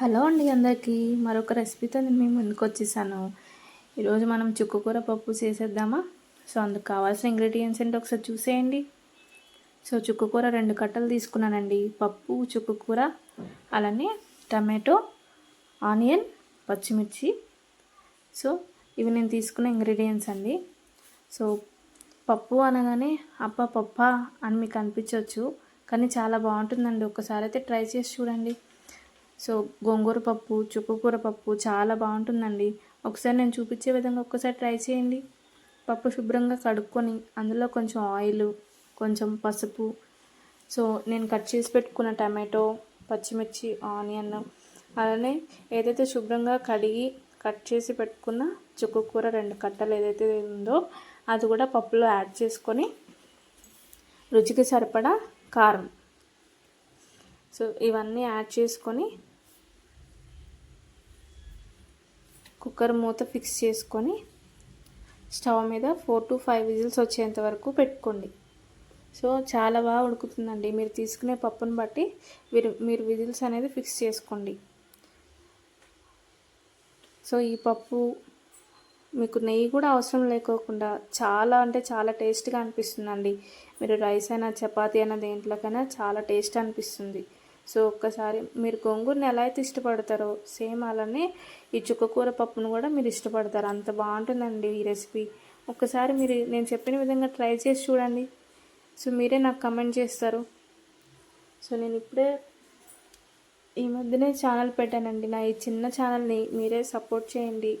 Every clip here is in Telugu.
హలో అండి అందరికీ. మరొక రెసిపీతో నేను మేము ముందుకు వచ్చేసాను. ఈరోజు మనం చుక్కకూర పప్పు చేసేద్దామా? సో అందుకు కావాల్సిన ఇంగ్రీడియంట్స్ ఏంటి ఒకసారి చూసేయండి. సో చుక్కకూర రెండు కట్టలు తీసుకున్నానండి. పప్పు చుక్కకూర అలానే టమాటో ఆనియన్ పచ్చిమిర్చి. సో ఇవి నేను తీసుకున్న ఇంగ్రీడియంట్స్ అండి. సో పప్పు అనగానే అప్ప పప్ప అని మీకు అనిపించవచ్చు కానీ చాలా బాగుంటుందండి. ఒకసారి అయితే ట్రై చేసి చూడండి. సో గోంగూర పప్పు చుక్కకూర పప్పు చాలా బాగుంటుందండి. ఒకసారి నేను చూపించే విధంగా ఒక్కసారి ట్రై చేయండి. పప్పు శుభ్రంగా కడుక్కొని అందులో కొంచెం ఆయిల్ కొంచెం పసుపు. సో నేను కట్ చేసి పెట్టుకున్న టమాటో పచ్చిమిర్చి ఆనియన్ అలానే ఏదైతే శుభ్రంగా కడిగి కట్ చేసి పెట్టుకున్న చుక్కకూర రెండు కట్టలు ఏదైతే ఉందో అది కూడా పప్పులో యాడ్ చేసుకొని రుచికి సరిపడా కారం. సో ఇవన్నీ యాడ్ చేసుకొని కుక్కర్ మూత ఫిక్స్ చేసుకొని స్టవ్ మీద ఫోర్ టు ఫైవ్ విజిల్స్ వచ్చేంత వరకు పెట్టుకోండి. సో చాలా బాగా ఉడుకుతుందండి. మీరు తీసుకునే పప్పును బట్టి మీరు మీరు విజిల్స్ అనేది ఫిక్స్ చేసుకోండి. సో ఈ పప్పు మీకు నెయ్యి కూడా అవసరం లేకోకుండా చాలా అంటే చాలా టేస్ట్గా అనిపిస్తుందండి. మీరు రైస్ అయినా చపాతీ అయినా దేంట్లోకైనా చాలా టేస్ట్ అనిపిస్తుంది. సో ఒక్కసారి మీరు గోంగూరని ఎలా అయితే ఇష్టపడతారో సేమ్ అలానే ఈ చుక్కకూర పప్పును కూడా మీరు ఇష్టపడతారు. అంత బాగుంటుందండి ఈ రెసిపీ. ఒక్కసారి మీరు నేను చెప్పిన విధంగా ట్రై చేసి చూడండి. సో మీరే నాకు కమెంట్ చేస్తారు. సో నేను ఇప్పుడే ఈ మధ్యనే ఛానల్ పెట్టానండి. నా ఈ చిన్న ఛానల్ని మీరే సపోర్ట్ చేయండి.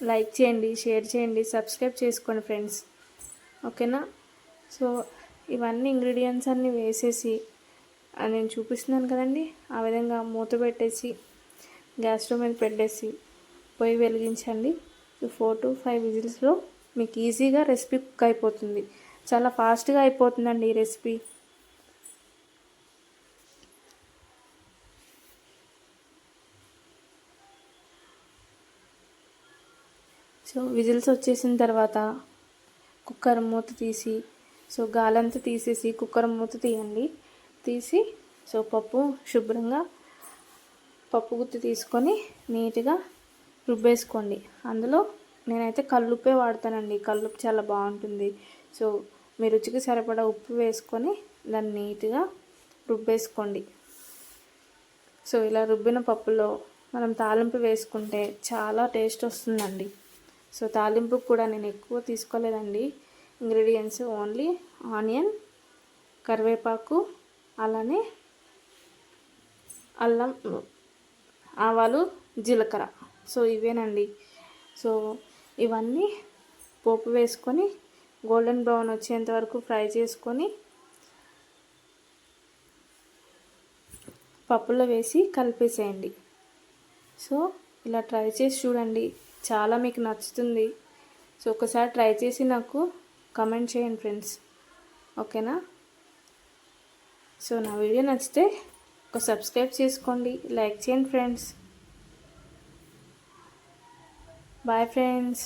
లైక్ చేయండి షేర్ చేయండి సబ్స్క్రైబ్ చేసుకోండి ఫ్రెండ్స్. ఓకేనా? సో ఇవన్నీ ఇంగ్రీడియంట్స్ అన్నీ వేసేసి నేను చూపిస్తున్నాను కదండి. ఆ విధంగా మూత పెట్టేసి గ్యాస్ స్టవ్ మీద పెట్టేసి పొయ్యి వెలిగించండి. ఫోర్ టు ఫైవ్ విజిల్స్లో మీకు ఈజీగా రెసిపీ కుక్ అయిపోతుంది. చాలా ఫాస్ట్గా అయిపోతుందండి ఈ రెసిపీ. సో విజిల్స్ వచ్చేసిన తర్వాత కుక్కర్ మూత తీసి సో గాలంతా తీసేసి కుక్కర్ మూత తీయండి. తీసి సో పప్పు శుభ్రంగా పప్పు గుత్తి తీసుకొని నీట్గా రుబ్బేసుకోండి. అందులో నేనైతే కల్లుప్పే వాడతానండి. కల్లుప్పు చాలా బాగుంటుంది. సో మీ రుచికి సరిపడా ఉప్పు వేసుకొని దాన్ని నీట్గా రుబ్బేసుకోండి. సో ఇలా రుబ్బిన పప్పులో మనం తాలింపు వేసుకుంటే చాలా టేస్ట్ వస్తుందండి. సో తాలింపు కూడా నేను ఎక్కువ తీసుకోలేదండి. ఇంగ్రీడియంట్స్ ఓన్లీ ఆనియన్ కరివేపాకు అలానే అల్లం ఆవాలు జీలకర్ర. సో ఇవేనండి. సో ఇవన్నీ పోపు వేసుకొని గోల్డెన్ బ్రౌన్ వచ్చేంత వరకు ఫ్రై చేసుకొని పప్పులో వేసి కలిపేసేయండి. సో ఇలా ట్రై చేసి చూడండి. చాలా మీకు నచ్చుతుంది. సో ఒకసారి ట్రై చేసి నాకు కమెంట్ చేయండి ఫ్రెండ్స్. ఓకేనా? సో నా వీడియో నచ్చితే ఒక సబ్స్క్రైబ్ చేసుకోండి లైక్ చేయండి ఫ్రెండ్స్. Bye friends.